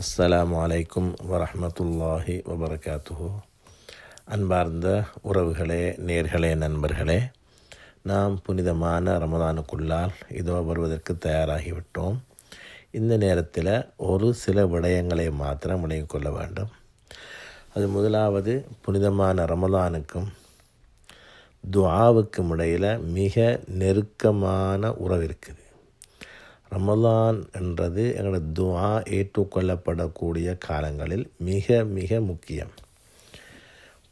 அஸ்லாம் வலைக்கும் வரமத்துல்லாஹி வபரகாத்துஹு. அன்பார்ந்த உறவுகளே நேர்களே நண்பர்களே நாம் புனிதமான ரமதானுக்குள்ளால் இதோ வருவதற்கு தயாராகிவிட்டோம். இந்த நேரத்தில் ஒரு சில விடயங்களை மாத்திரம் விளங்கிக் கொள்ள வேண்டும். அது முதலாவது புனிதமான ரமதானுக்கும் துஆவுக்கும் இடையில் மிக நெருக்கமான உறவு இருக்குது. ரமலான் என்றது எங்களோட துவா ஏற்றுக்கொள்ளப்படக்கூடிய காலங்களில் மிக மிக முக்கியம்.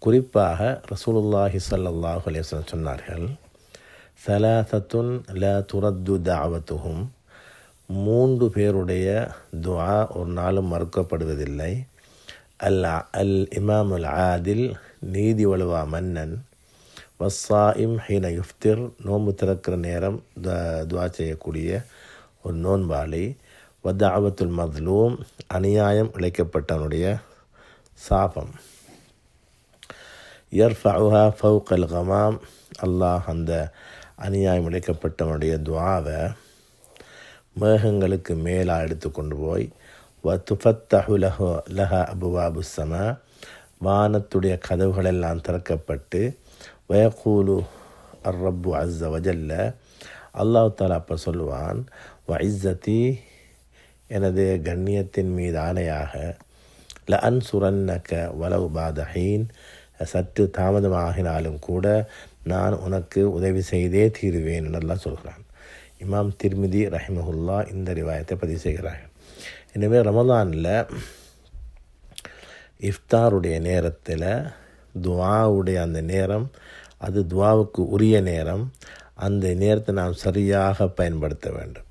குறிப்பாக ரசூலுல்லாஹி ஸல்லல்லாஹு அலைஹி சொன்னார்கள் சலாசத்துன் ல துரத்து தாவத்துகும் மூன்று பேருடைய துவா ஒரு நாளும் மறுக்கப்படுவதில்லை. அல் அல் இமாம் அல் ஆதில் நீதி வலுவா மன்னன். வஸ்ஸாயிம் ஹீன யுஃப்திர் நோன்பு திறக்கிற நேரம் துவா செய்யக்கூடிய ஒரு நோன்பாளி வத்தாவத்துல் மத்லூம் அநியாயம் இழைக்கப்பட்டவனுடைய சாபம். இயர்ஃபா ஃபவுக்கல் கமாம். அல்லாஹ் அந்த அநியாயம் இழைக்கப்பட்டவனுடைய துவாவை மேகங்களுக்கு மேலாக எடுத்து கொண்டு போய் வத்துஃபத்தஹு லஹோ லஹ அபுவாபு சம வானத்துடைய கதவுகளெல்லாம் திறக்கப்பட்டு வயகூலு அர் ரப்பு அஸ்ஸ வஜல்ல அல்லாஹ் தாலா அப்போ சொல்லுவான் வஇஸ்ஸதி எனது கண்ணியத்தின் மீது ஆணையாக ல அன் சுரன்னக்க வலவு பாதஹீன் சற்று தாமதமாகினாலும் கூட நான் உனக்கு உதவி செய்தே தீருவேன் என்றெல்லாம் சொல்கிறான். இமாம் திருமிதி ரஹிமஹுல்லா இந்த ரிவாயத்தை பதிவு செய்கிறார்கள். எனவே ரமதானில் இஃப்தாருடைய நேரத்தில் துவாவுடைய அந்த நேரம் அது துவாவுக்கு உரிய நேரம் அந்த நேரத்தை நாம் சரியாக பயன்படுத்த வேண்டும்.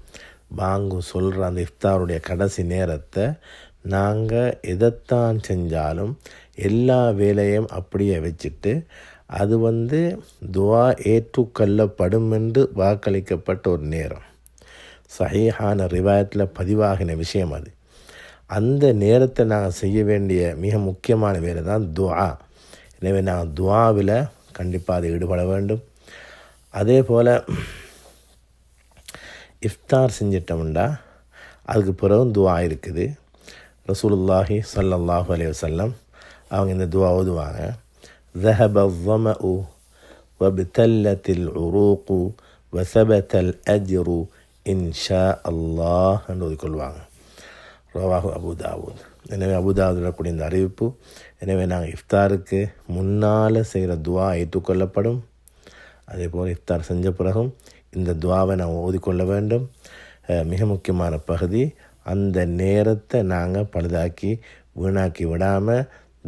பாங்கு சொல்கிற அந்த இஃப்தாருடைய கடைசி நேரத்தை நாங்கள் எதைத்தான் செஞ்சாலும் எல்லா வேலையும் அப்படியே வச்சுட்டு அது வந்து துவா ஏற்றுக்கொள்ளப்படும் என்று வாக்களிக்கப்பட்ட ஒரு நேரம். சஹீஹான ரிவாயத்தில் பதிவாகின விஷயம் அது. அந்த நேரத்தை நாங்கள் செய்ய வேண்டிய மிக முக்கியமான வேலை தான் துவா. எனவே நாங்கள் துவாவில் கண்டிப்பாக அதை ஈடுபட வேண்டும். அதே போல் இஃப்தார் செஞ்சிட்டோம்டா அதுக்கு பிறகும் துவா இருக்குது ரசூலுல்லாஹி சல்லல்லாஹு அலைய வசல்லம் அவங்க இந்த துவா ஓதுவாங்க ذهب الظمأ وابتلت العروق وثبت الأجر إن شاء الله என்று ஓதிக்கொள்வாங்க ரவாஹு அபுதாவூத் எனவே அபுதாவூதில் கூடிய இந்த அறிவிப்பு எனவே நாங்கள் இஃப்தாருக்கு முன்னால் செய்கிற துவா ஏற்றுக்கொள்ளப்படும் அதே போல் இஃப்தார் செஞ்ச பிறகும் இந்த துவாவை நாம் ஓதிக்கொள்ள வேண்டும். மிக முக்கியமான பகுதி அந்த நேரத்தை நாங்கள் பழுதாக்கி வீணாக்கி விடாமல்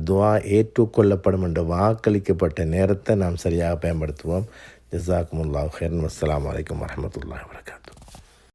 துவா ஏற்றுக்கொள்ளப்படும் என்ற வாக்களிக்கப்பட்ட நேரத்தை நாம் சரியாக பயன்படுத்துவோம். ஜசாக்குமுல்லா ஹேர்ன் அஸ்லாம் வலைக்கம் வரமத்துல்லா வரகாத்தூ